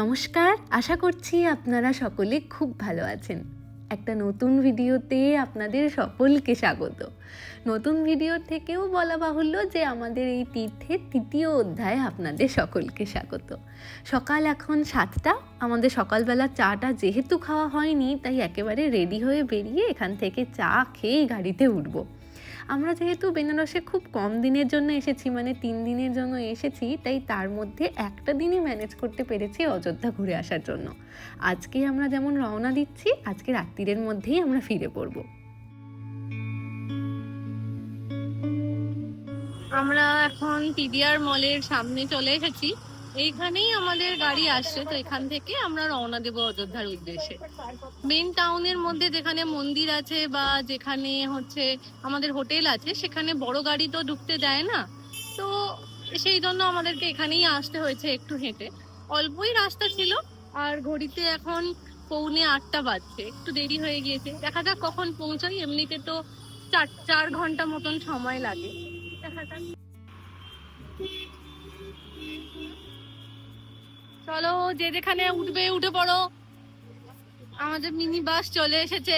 নমস্কার, আশা করছি আপনারা সকলে খুব ভালো আছেন। একটা নতুন ভিডিওতে আপনাদের সকলকে স্বাগত। নতুন ভিডিও থেকেও বলা বাহুল্য যে আমাদের এই তীর্থের তৃতীয় অধ্যায়ে আপনাদের সকলকে স্বাগত। সকাল এখন সাতটা, আমাদের সকালবেলা চাটা যেহেতু খাওয়া হয়নি, তাই একেবারে রেডি হয়ে বেরিয়ে এখান থেকে চা খেয়েই গাড়িতে উঠবো। আমরা যেহেতু বেনারসে খুব কম দিনের জন্য এসেছি মানে তিন দিনের জন্য এসেছি, তাই তার মধ্যে একটা দিনই ম্যানেজ করতে পেরেছি অযোধ্যা ঘুরে আসার জন্য। আজকে আমরা যেমন রওনা দিচ্ছি, আজকে রাত্রিরের মধ্যেই আমরা ফিরে পড়ব। আমরা এখন পিডিআর মলের সামনে চলে এসেছি। এইখানেই আমাদের গাড়ি আসছে, তো এখান থেকে আমরা রওনা দেবো অযোধ্যার উদ্দেশ্যে। মেন টাউনের মধ্যে যেখানে মন্দির আছে বা যেখানে হচ্ছে আমাদের হোটেল আছে, সেখানে বড় গাড়ি তো ঢুকতে দেয় না। তো সেই জন্য আমাদেরকে এখানেই আসতে হয়েছে একটু হেঁটে। অল্পই রাস্তা ছিল, আর ঘড়িতে এখন পৌনে আটটা বাজছে, একটু দেরি হয়ে গিয়েছে। দেখা যাক কখন পৌঁছাই, এমনিতে তো চার চার ঘণ্টা মতন সময় লাগে। দেখা যাক। চলো যে যেখানে উঠবে উঠে পড়ো। আমাদের মিনি বাস চলে এসেছে।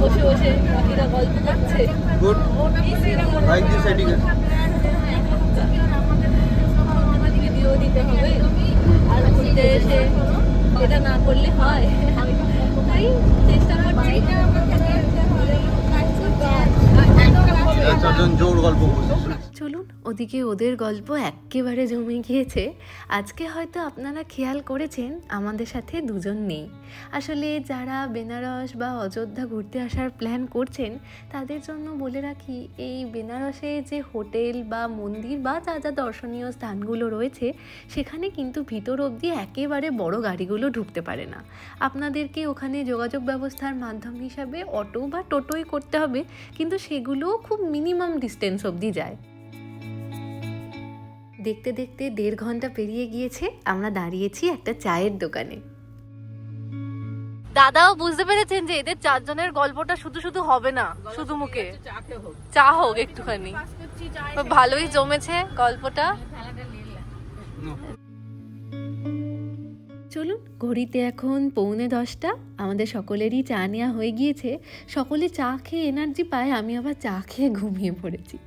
বসে বসে বাকিরা গল্প করছে. আমাদেরকে দিয়েও দিতে হবে। আর ঘুরতে এসে এটা না করলে হয়। তাই চেষ্টা করছি। জোর গল্প করছে। ওদিকে ওদের গল্প এক্কেবারে জমে গিয়েছে। আজকে হয়তো আপনারা খেয়াল করেছেন, আমাদের সাথে দুজন নেই। আসলে যারা বেনারস বা অযোধ্যা ঘুরতে আসার প্ল্যান করছেন, তাদের জন্য বলে রাখি, এই বেনারসে যে হোটেল বা মন্দির বা যা যা দর্শনীয় স্থানগুলো রয়েছে, সেখানে কিন্তু ভিতর অবধি একেবারে বড় গাড়িগুলো ঢুকতে পারে না। আপনাদেরকে ওখানে যোগাযোগ ব্যবস্থার মাধ্যম হিসাবে অটো বা টোটোই করতে হবে, কিন্তু সেগুলোও খুব মিনিমাম ডিস্টেন্স অবধি যায়। দেখতে দেখতে দেড় ঘণ্টা পেরিয়ে গিয়েছে আমরা দাঁড়িয়েছি একটা চায়ের দোকানে। দাদাও বুঝতে পেরেছেন যে এদের চারজনের গল্পটা শুধু শুধু হবে না শুধু মুখে। চা হোক। একটুখানি। ভালোই জমেছে গল্পটা। চলুন, ঘড়িতে এখন পৌনে দশটা। আমাদের সকলেরই চা নেওয়া হয়ে গিয়েছে। সকলে চা খেয়ে এনার্জি পায়, আমি আবার চা খেয়ে ঘুমিয়ে পড়েছি।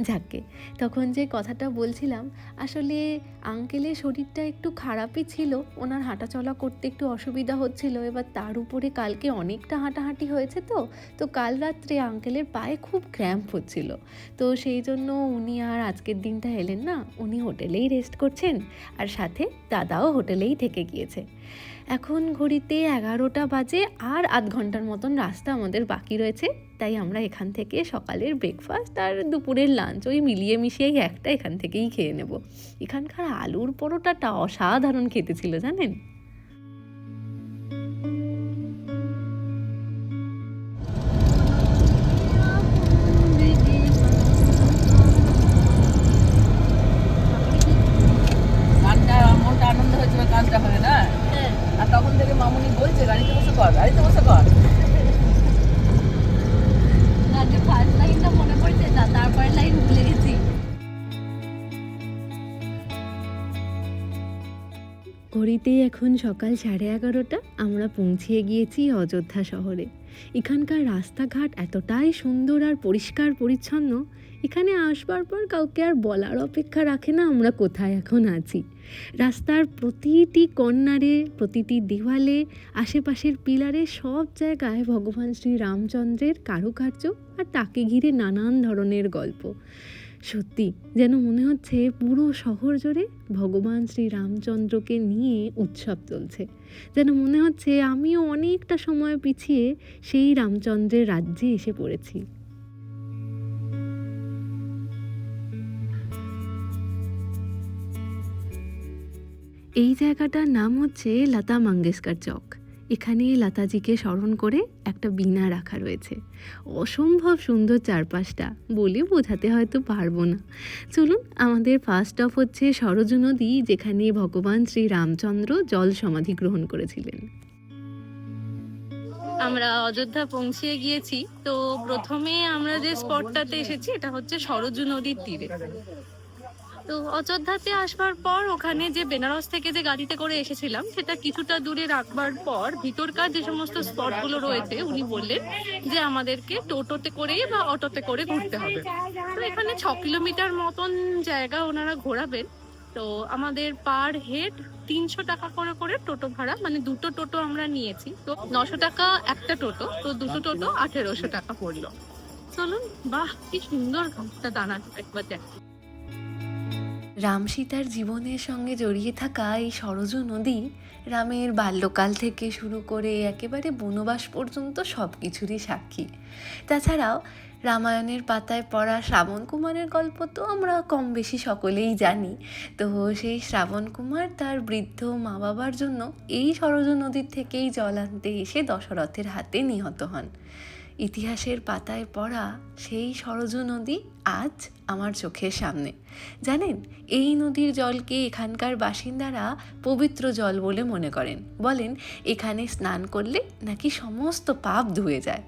যাকে, তখন যে কথাটা বলছিলাম, আসলে আঙ্কেলের শরীরটা একটু খারাপই ছিল। ওনার হাঁটা চলা করতে একটু অসুবিধা হচ্ছিল। এবার তার উপরে কালকে অনেকটা হাঁটাহাঁটি হয়েছে তো তো কাল রাত্রে আঙ্কেলের পায়ে খুব ক্র্যাম্প হচ্ছিল। তো সেই জন্য উনি আর আজকের দিনটা এলেন না। উনি হোটেলেই রেস্ট করছেন। আর সাথে দাদাও হোটেলেই থেকে গিয়েছে এখন ঘড়িতে এগারোটা বাজে আর আধ ঘণ্টার মতন রাস্তা আমাদের বাকি রয়েছে। তাই আমরা এখান থেকে সকালের ব্রেকফাস্ট আর দুপুরের লাঞ্চ ওই মিলিয়ে মিশিয়েই একটা এখান থেকেই খেয়ে নেব। এখানকার আলুর পরোটাটা অসাধারণ খেতে ছিল, জানেন? ঘড়িতে এখন সকাল সাড়ে এগারোটা, আমরা পৌঁছিয়ে গিয়েছি অযোধ্যা শহরে। এখানকার রাস্তাঘাট এতটাই সুন্দর আর পরিষ্কার পরিচ্ছন্ন, এখানে আসবার পর কাউকে আর বলার অপেক্ষা রাখে না আমরা কোথায় এখন আছি। রাস্তার প্রতিটি কর্নারে, প্রতিটি দেওয়ালে, আশেপাশের পিলারে সব জায়গায় ভগবান শ্রী রামচন্দ্রের কারুকার্য আর তাকে ঘিরে নানান ধরনের গল্প। সত্যি যেন মনে হচ্ছে পুরো শহর জুড়ে ভগবান শ্রী রামচন্দ্রকে নিয়ে উৎসব চলছে। যেন মনে হচ্ছে আমিও অনেকটা সময় পিছিয়ে সেই রামচন্দ্রের রাজ্যে এসে পড়েছি। এই জায়গাটার নাম হচ্ছে লতা মঙ্গেশকর চক। এখানে লতাজিকে স্মরণ করে একটা বীণা রাখা রয়েছে। অসম্ভব সুন্দর চারপাশটা, বলে বোঝাতে হয়তো পারব না। চলুন, আমাদের ফার্স্ট অফ হচ্ছে সরজু নদী, যেখানে ভগবান শ্রী রামচন্দ্র জল সমাধি গ্রহণ করেছিলেন। আমরা অযোধ্যা পৌঁছে গিয়েছি। তো প্রথমে আমরা যে স্পটটাতে এসেছি, এটা হচ্ছে সরজু নদীর তীরে। তো অযোধ্যাতে আসবার পর ওখানে যে বেনারস থেকে যে গাড়িতে করে এসেছিলাম, সেটা কিছুটা দূরে রাখবার পর ভিতরকার যে সমস্ত স্পটগুলো রয়েছে, উনি বললেন যে আমাদেরকে টোটোতে করে বা অটোতে করে ঘুরতে হবে। তো এখানে ছ কিলোমিটার মতন জায়গা ওনারা ঘোরাবেন। তো আমাদের পার হেড তিনশো টাকা করে করে টোটো ভাড়া মানে দুটো টোটো আমরা নিয়েছি। তো নশো টাকা একটা টোটো, তো দুটো টোটো আঠেরোশো টাকা পড়ল। চলুন, বাহ, কি সুন্দর ঘাটটা দাঁড়ানো একবার দেখ। রাম সীতার জীবনের সঙ্গে জড়িয়ে থাকা এই সরজু নদী রামের বাল্যকাল থেকে শুরু করে একেবারে বনবাস পর্যন্ত সব কিছুরই সাক্ষী। তাছাড়াও রামায়ণের পাতায় পড়া শ্রাবণ কুমারের গল্প তো আমরা কম বেশি সকলেই জানি। তো সেই শ্রাবণ কুমার তার বৃদ্ধ মা বাবার জন্য এই সরজু নদীর থেকেই জল আনতে এসে দশরথের হাতে নিহত হন। ইতিহাসের পাতায় পড়া সেই সরজু নদী আজ আমার চোখের সামনে। জানেন, এই নদীর জলকে এখানকার বাসিন্দারা পবিত্র জল বলে মনে করেন। বলেন, এখানে স্নান করলে নাকি সমস্ত পাপ ধুয়ে যায়?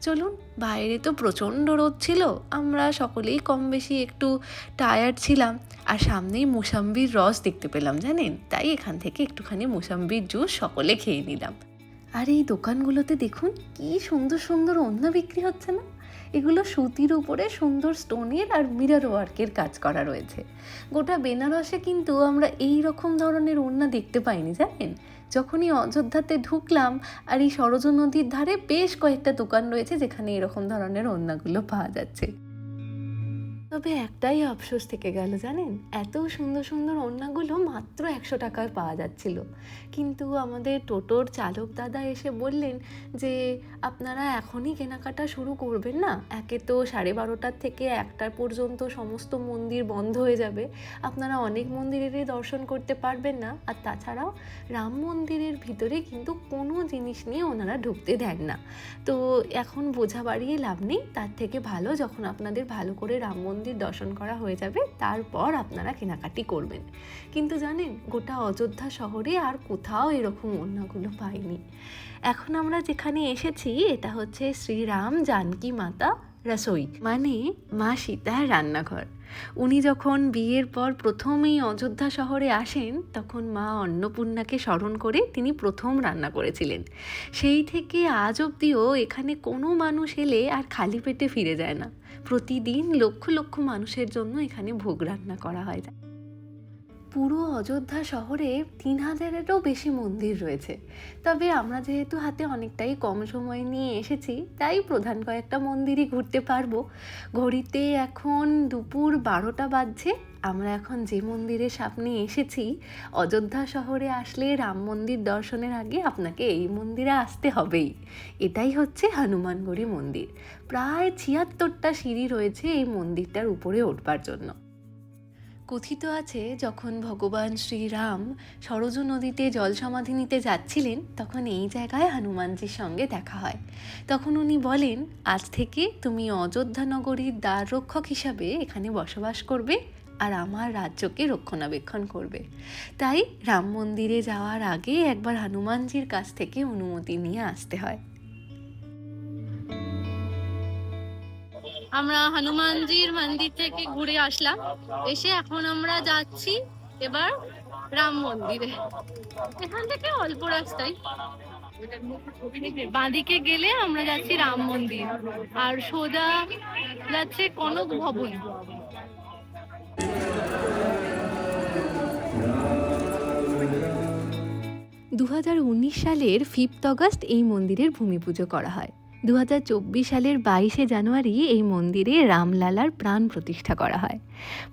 চলুন, বাইরে তো প্রচণ্ড রোদ ছিল, আমরা সকলেই কম বেশি একটু টায়ার্ড ছিলাম, আর সামনেই মোসাম্বির রস দেখতে পেলাম, জানেন? তাই এখান থেকে একটুখানি মোসাম্বির জুস সকলে খেয়ে নিলাম। আর এই দোকানগুলোতে দেখুন, কি সুন্দর সুন্দর ওড়না বিক্রি হচ্ছে না? এগুলো সুতির উপরে সুন্দর স্টোনের আর মিরর ওয়ার্কের কাজ করা রয়েছে। গোটা বেনারসে কিন্তু আমরা এই রকম ধরনের ওড়না দেখতে পাইনি, জানেন? যখনই অযোধ্যাতে ঢুকলাম আর এই সরজ নদীর ধারে বেশ কয়েকটা দোকান রয়েছে যেখানে এরকম ধরনের ওড়নাগুলো পাওয়া যাচ্ছে। তবে একটাই আফসোস থেকে গেল, জানেন? এত সুন্দর সুন্দর ওড়নাগুলো মাত্র একশো টাকায় পাওয়া যাচ্ছিল। কিন্তু আমাদের টোটোর চালক দাদা এসে বললেন যে, আপনারা এখনই কেনাকাটা শুরু করবেন না? একে তো সাড়ে বারোটার থেকে একটা পর্যন্ত সমস্ত মন্দির বন্ধ হয়ে যাবে। আপনারা অনেক মন্দিরেরই দর্শন করতে পারবেন না। আর তাছাড়াও রাম মন্দিরের ভিতরে কিন্তু কোনো জিনিস নিয়ে ওনারা ঢুকতে দেন না। তো এখন বোঝা বাড়িয়ে লাভ নেই। তার থেকে ভালো যখন আপনাদের ভালো করে রাম মন্দির দর্শন করা হয়ে যাবে, তারপর আপনারা কেনাকাটি করবেন। কিন্তু জানেন, গোটা অযোধ্যা শহরে আর কোথাও এরকম অন্যগুলো পাইনি। এখন আমরা যেখানে এসেছি, এটা হচ্ছে শ্রীরাম জানকী মাতা রসোই মানে মা সীতার রান্নাঘর। উনি যখন বিয়ের পর প্রথমেই অযোধ্যা শহরে আসেন, তখন মা অন্নপূর্ণাকে স্মরণ করে তিনি প্রথম রান্না করেছিলেন। সেই থেকে আজ অব্দিও এখানে কোনো মানুষ এলে আর খালি পেটে ফিরে যায় না। প্রতিদিন লক্ষ লক্ষ মানুষের জন্য এখানে ভোগ রান্না করা হয়। পুরো অযোধ্যা শহরে তিন হাজারেরও বেশি মন্দির রয়েছে। তবে আমরা যেহেতু হাতে অনেকটাই কম সময় নিয়ে এসেছি, তাই প্রধান কয়েকটা মন্দিরই ঘুরতে পারব। ঘড়িতে এখন দুপুর বারোটা বাজছে। আমরা এখন যে মন্দিরের সামনে এসেছি, অযোধ্যা শহরে আসলে রাম মন্দির দর্শনের আগে আপনাকে এই মন্দিরে আসতে হবেই। এটাই হচ্ছে হনুমানগড়ি মন্দির। প্রায় ছিয়াত্তরটা সিঁড়ি রয়েছে এই মন্দিরটার উপরে উঠবার জন্য। কথিত আছে, যখন ভগবান শ্রীরাম সরজু নদীতে জল সমাধি নিতে যাচ্ছিলেন, তখন এই জায়গায় হনুমানজির সঙ্গে দেখা হয়। তখন উনি বলেন, আজ থেকে তুমি অযোধ্যা নগরীর দ্বার রক্ষক হিসাবে এখানে বসবাস করবে আর আমার রাজ্যকে রক্ষণাবেক্ষণ করবে। তাই রাম মন্দিরে যাওয়ার আগে একবার হনুমানজির কাছ থেকে অনুমতি নিয়ে আসতে হয়। আমরা হনুমানজির মন্দির থেকে ঘুরে আসলাম। এসে এখন আমরা যাচ্ছি এবার রাম মন্দিরে। এখান থেকে অল্প রাস্তায়। বাঁদিকে গেলে আমরা যাচ্ছি রাম মন্দির। আর সোজা যাচ্ছে কনক ভবন। দু হাজার উনিশ সালের ফিফথ অগস্ট এই মন্দিরের ভূমি পুজো করা হয়। দু হাজার চব্বিশ সালের বাইশে জানুয়ারি এই মন্দিরে রামলালার প্রাণ প্রতিষ্ঠা করা হয়।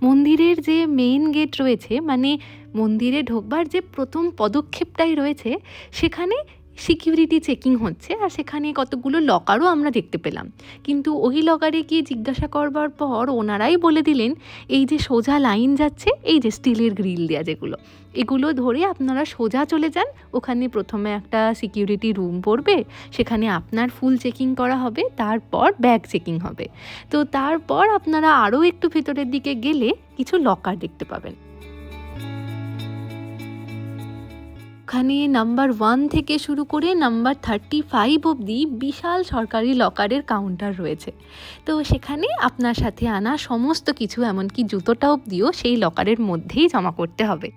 মন্দিরের যে মেইন গেট রয়েছে মানে মন্দিরে ঢোকবার যে প্রথম পদক্ষেপটাই রয়েছে, সেখানে সিকিউরিটি চেকিং হচ্ছে আর সেখানে কতগুলো লকারও আমরা দেখতে পেলাম। কিন্তু ওই লকারে গিয়ে জিজ্ঞাসা করবার পর ওনারাই বলে দিলেন, এই যে সোজা লাইন যাচ্ছে, এই যে স্টিলের গ্রিল দেওয়া যেগুলো, এগুলো ধরে আপনারা সোজা চলে যান। ওখানে প্রথমে একটা সিকিউরিটি রুম পড়বে, সেখানে আপনার ফুল চেকিং করা হবে, তারপর ব্যাগ চেকিং হবে। তো তারপর আপনারা আরও একটু ভেতরের দিকে গেলে কিছু লকার দেখতে পাবেন। ওখানে নাম্বার ওয়ান থেকে শুরু করে নাম্বার থার্টি ফাইভ অব্দি বিশাল সরকারি লকারের কাউন্টার রয়েছে। তো সেখানে আপনার সাথে আনা সমস্ত কিছু, এমনকি জুতোটা অবধিও সেই লকারের মধ্যেই জমা করতে হবে।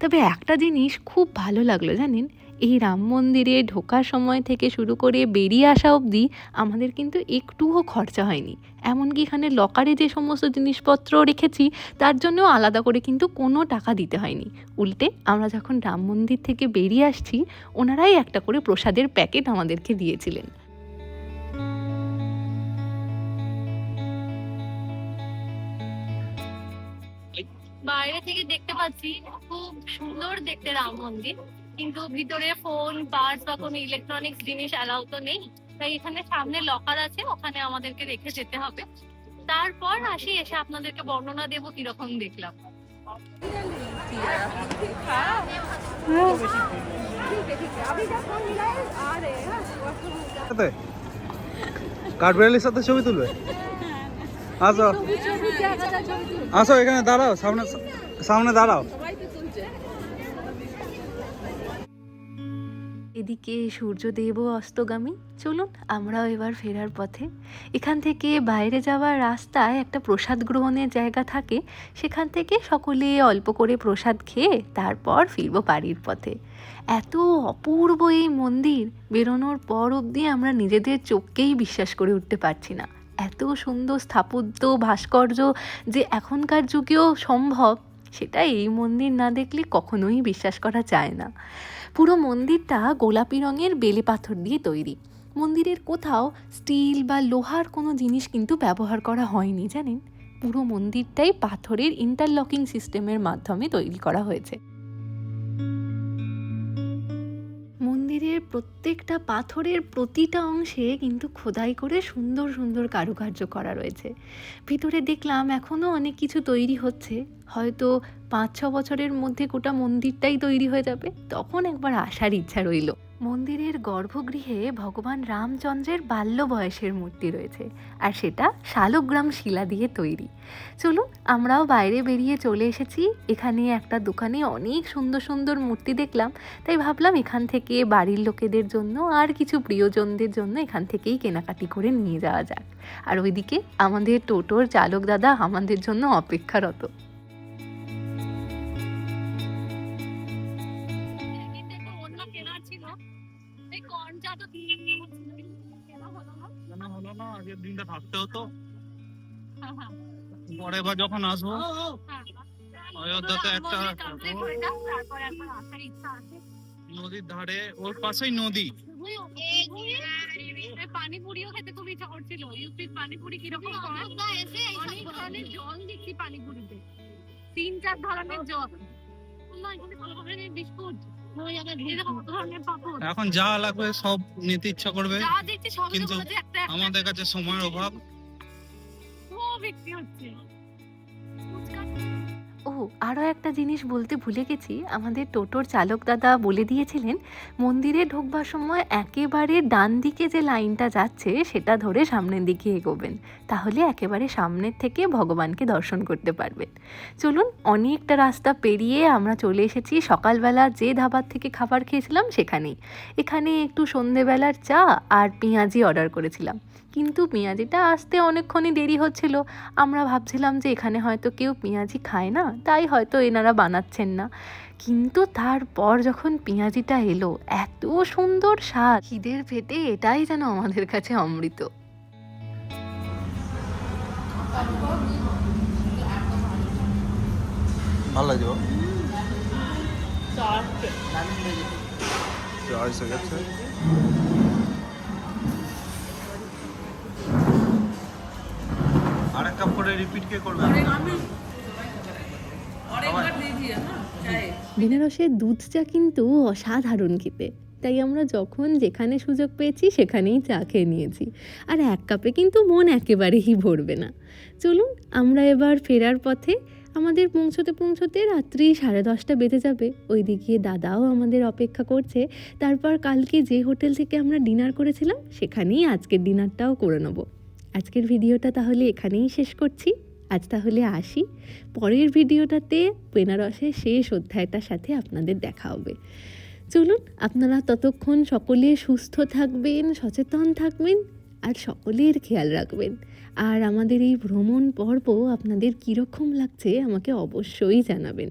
তবে একটা জিনিস খুব ভালো লাগল জানেন এই রাম মন্দিরে ঢোকার সময় থেকে শুরু করে বেরিয়ে আসা অবধি আমাদের কিন্তু একটুও খরচা হয়নি। এমনকি এখানে লকারে যে সমস্ত জিনিসপত্র রেখেছি, তার জন্যও আলাদা করে কিন্তু কোনো টাকা দিতে হয়নি। উল্টে আমরা যখন রাম মন্দির থেকে বেরিয়ে আসছি, ওনারাই একটা করে প্রসাদের প্যাকেট আমাদেরকে দিয়েছিলেন। বাইরে থেকে দেখতে পাচ্ছি, খুব সুন্দর দেখতে রাম মন্দির। কিন্তু ভিতরে ফোন পার্স বা কোনো ইলেকট্রনিক্স জিনিস অ্যালাউ তো নেই। তাই এখানে সামনে লকার আছে, ওখানে আমাদেরকে রেখে যেতে হবে। তারপর আসি, এসে আপনাদেরকে বর্ণনা দেবো কীরকম দেখলাম। সাথে ছবি তুলবে? আসো। আসো এখানে, দাঁড়াও, সামনে সামনে দাঁড়াও। এদিকে সূর্যদেবও অস্তগামী। চলুন, আমরাও এবার ফেরার পথে। এখান থেকে বাইরে যাওয়ার রাস্তায় একটা প্রসাদ গ্রহণের জায়গা থাকে। সেখান থেকে সকলে অল্প করে প্রসাদ খেয়ে তারপর ফিরবো বাড়ির পথে। এত অপূর্ব এই মন্দির, বেরোনোর পর অবধি আমরা নিজেদের চোখকেই বিশ্বাস করে উঠতে পারছি না। এত সুন্দর স্থাপত্য, ভাস্কর্য যে এখনকার যুগেও সম্ভব, সেটা এই মন্দির না দেখলে কখনোই বিশ্বাস করা যায় না। পুরো মন্দিরটা গোলাপি রঙের বেলে পাথর দিয়ে তৈরি। মন্দিরের কোথাও স্টিল বা লোহার কোনো জিনিস কিন্তু ব্যবহার করা হয়নি, জানেন? পুরো মন্দিরটাই পাথরের ইন্টারলকিং সিস্টেমের মাধ্যমে তৈরি করা হয়েছে। মন্দিরের প্রত্যেকটা পাথরের প্রতিটা অংশে কিন্তু খোদাই করে সুন্দর সুন্দর কারুকার্য করা রয়েছে। ভিতরে দেখলাম এখনও অনেক কিছু তৈরি হচ্ছে। হয়তো পাঁচ, ছ বছরের মধ্যে গোটা মন্দিরটাই তৈরি হয়ে যাবে। তখন একবার আসার ইচ্ছা রইল। মন্দিরের গর্ভগৃহে ভগবান রামচন্দ্রের বাল্য বয়সের মূর্তি রয়েছে, আর সেটা শালগ্রাম শিলা দিয়ে তৈরি। চলুন, আমরাও বাইরে বেরিয়ে চলে এসেছি। এখানে একটা দোকানে অনেক সুন্দর সুন্দর মূর্তি দেখলাম, তাই ভাবলাম এখান থেকে বাড়ির লোকেদের জন্য আর কিছু প্রিয়জনদের জন্য এখান থেকেই কেনাকাটি করে নিয়ে যাওয়া যাক। আর ওইদিকে আমাদের টোটোর চালক দাদা আমাদের জন্য অপেক্ষারত। আগের দিনটা থাকতে হতো। পরে এবার যখন আসব হ্যাঁ। অযোধ্যাতে একটা নদীর ধারে ওর পাশেই নদী। পানিপুরিও খেতে খুব ইচ্ছা করছিল। ইউপির পানিপুরি কীরকম অনেক ধরনের জল দেখছি পানিপুরিতে। তিন চার ধরনের জল। ধরনের বিস্কুট। এখন যা লাগবে সব নিতে ইচ্ছা করবে। কিন্তু আমাদের কাছে সময়ের অভাব। খুব বিক্রি হচ্ছে। ও আরও একটা জিনিস বলতে ভুলে গেছি। আমাদের টোটোর চালক দাদা বলে দিয়েছিলেন, মন্দিরে ঢুকবার সময় একেবারে ডান দিকে যে লাইনটা যাচ্ছে, সেটা ধরে সামনের দিকে এগোবেন। তাহলে একেবারে সামনের থেকে ভগবানকে দর্শন করতে পারবেন। চলুন, অনেকটা রাস্তা পেরিয়ে আমরা চলে এসেছি। সকালবেলা যে ধাবার থেকে খাবার খেয়েছিলাম, সেখানেই। এখানে একটু সন্ধেবেলার চা আর পেঁয়াজি অর্ডার করেছিলাম। কিন্তু পেঁয়াজিটা আসতে অনেকক্ষণই দেরি হচ্ছিল। আমরা ভাবছিলাম যে এখানে হয়তো কেউ পেঁয়াজি খায় না। তাই হয়তো এনারা বানাচ্ছেন না। কিন্তু তারপর যখন পেঁয়াজিটা এলো এত সুন্দর স্বাদ। খিদের ফেটে এটাই যেন আমাদের কাছে অমৃত। ভালো লাগছে আর এক কাপ করে রিপিট কে করবে? বেনারসের দুধ চা কিন্তু অসাধারণ খেতে। তাই আমরা যখন যেখানে সুযোগ পেয়েছি, সেখানেই চা খেয়ে নিয়েছি। আর এক কাপে কিন্তু মন একেবারেই ভরবে না। চলুন, আমরা এবার ফেরার পথে আমাদের পৌঁছতে পৌঁছতে রাত্রি সাড়ে দশটা বেজে যাবে। ওইদিকে দাদাও আমাদের অপেক্ষা করছে। তারপর কালকে যে হোটেল থেকে আমরা ডিনার করেছিলাম, সেখানেই আজকের ডিনারটাও করে নেব। আজকের ভিডিওটা তাহলে এখানেই শেষ করছি। আজ তাহলে আসি। পরের ভিডিওটাতে বেনারসের শেষ অধ্যায়টার সাথে আপনাদের দেখা হবে। চলুন, আপনারা ততক্ষণ সকলে সুস্থ থাকবেন, সচেতন থাকবেন আর সকলের খেয়াল রাখবেন। আর আমাদের এই ভ্রমণ পর্ব আপনাদের কীরকম লাগছে আমাকে অবশ্যই জানাবেন।